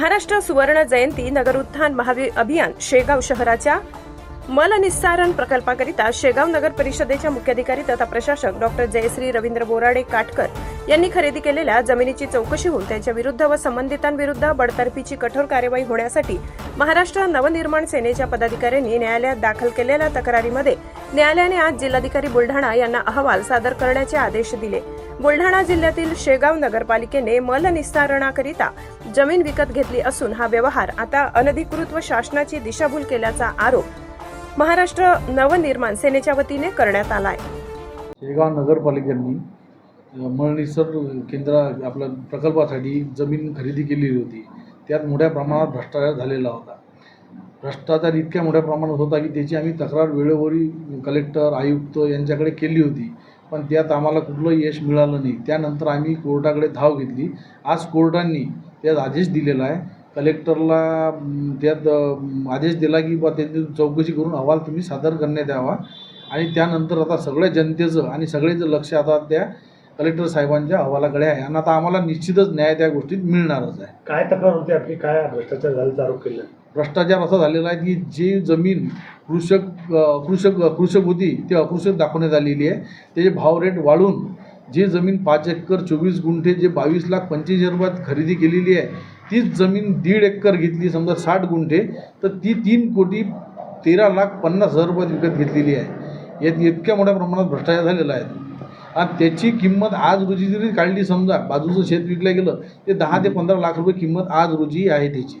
महाराष्ट्र सुवर्ण जयंती नगर उत्थान महावीर अभियान शेगाव शहराच्या मलनिस्सारण प्रकल्पाकरिता शेगाव नगर परिषदेच्या मुख्याधिकारी तथा प्रशासक डॉक्टर जयश्री रवींद्र बोराडे काटकर यांनी खरेदी केलेल्या जमिनीची चौकशी होऊन त्यांच्या विरुद्ध व संबंधितांविरुद्ध बडतर्फीची कठोर कार्यवाही होण्यासाठी महाराष्ट्र नवनिर्माण सेनेच्या पदाधिकाऱ्यांनी न्यायालयात दाखल केलेल्या तक्रारीमध्ये न्यायालयाने आज जिल्हाधिकारी बुलढाणा यांना अहवाल सादर करण्याचे आदेश दिले. बुलढाणा जिल्ह्यातील शेगाव नगरपालिकेने मलनिस्तारणाकरिता जमीन विकत घेतली असून हा व्यवहार आता अनधिकृत व शासनाची दिशाभूल केल्याचा आरोप महाराष्ट्र नवनिर्माण सेनेच्या वतीने करण्यात आलाय. शेगाव नगरपालिकेने अ, केंद्र आपल्या प्रकल्पासाठी जमीन खरेदी केलेली होती. त्यात मोठ्या प्रमाणात भ्रष्टाचार झालेला होता. भ्रष्टाचार इतक्या मोठ्या प्रमाणात होता की त्याची आम्ही तक्रार वेळोवेळी कलेक्टर आयुक्त यांच्याकडे केली होती. पण त्यात आम्हाला कुठलं यश मिळालं नाही. त्यानंतर आम्ही कोर्टाकडे धाव घेतली. आज कोर्टांनी त्यात आदेश दिलेला आहे. कलेक्टरला त्यात आदेश दिला की बा त्यांची चौकशी करून अहवाल तुम्ही सादर करण्यात यावा. आणि त्यानंतर आता सगळ्या जनतेचं आणि सगळ्याचं लक्ष आता त्या कलेक्टर साहेबांच्या अहवालाकडे आहे. आणि आता आम्हाला निश्चितच न्याय त्या गोष्टीत मिळणारच आहे. काय तक्रार होती आपली? काय भ्रष्टाचार झाल्याचा आरोप केला? भ्रष्टाचार असा झालेला आहे की जी जमीन कृषक कृषक कृषक होती ती अकृषक दाखवण्यात आलेली आहे. त्याचे भाव रेट वाढून जी जमीन पाच एकर चोवीस गुंठे जे बावीस लाख पंचवीस हजार रुपयात खरेदी केलेली आहे तीच जमीन दीड एकर घेतली समजा साठ गुंठे तर ती तीन कोटी तेरा लाख पन्नास हजार रुपयात विकत घेतलेली आहे. यात इतक्या मोठ्या प्रमाणात भ्रष्टाचार झालेला आहे. आणि त्याची किंमत आज रोजी जरी काढली समजा बाजूचं शेत विकलं गेलं ते दहा ते पंधरा लाख रुपये किंमत आज रोजी आहे त्याची.